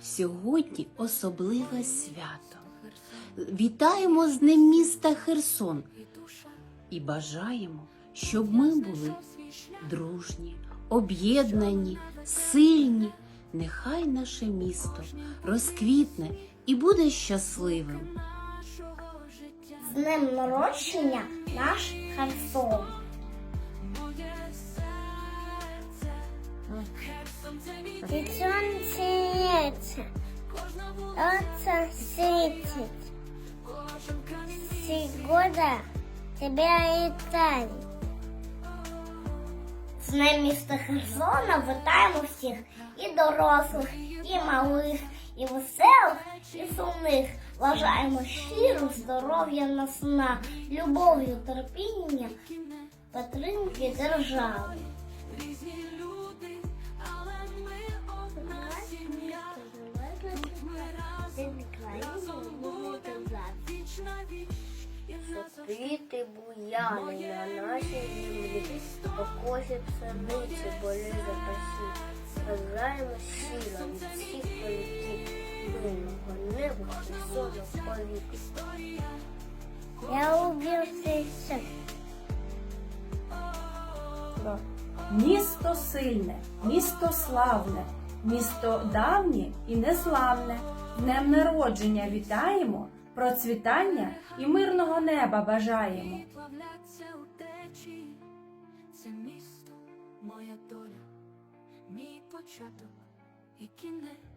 Сьогодні особливе свято. Вітаємо з ним міста Херсон і бажаємо, щоб ми були дружні, об'єднані, сильні. Нехай наше місто розквітне і буде щасливим. З днем народження наш Херсон. Кожна вулиця, оце світить. Сьогодні тебе вітаю. З днем міста Херсона вітаємо всіх і дорослих, і малих, і веселих, і сумних. Бажаємо щиро здоров'я на сна, любов'ю, терпіння, підтримки держави. Разом, разом віч на віч. Квіти буяли на нашій землі, покосі пшениці болі запасі. Бажаємо щиро від всіх політів, мирного неба і сону повітря. Я убив все. Місто сильне, місто славне, місто давнє і неславне. Днем народження вітаємо, процвітання і мирного неба бажаємо. Це місто, моя доля, мій початок і кінець.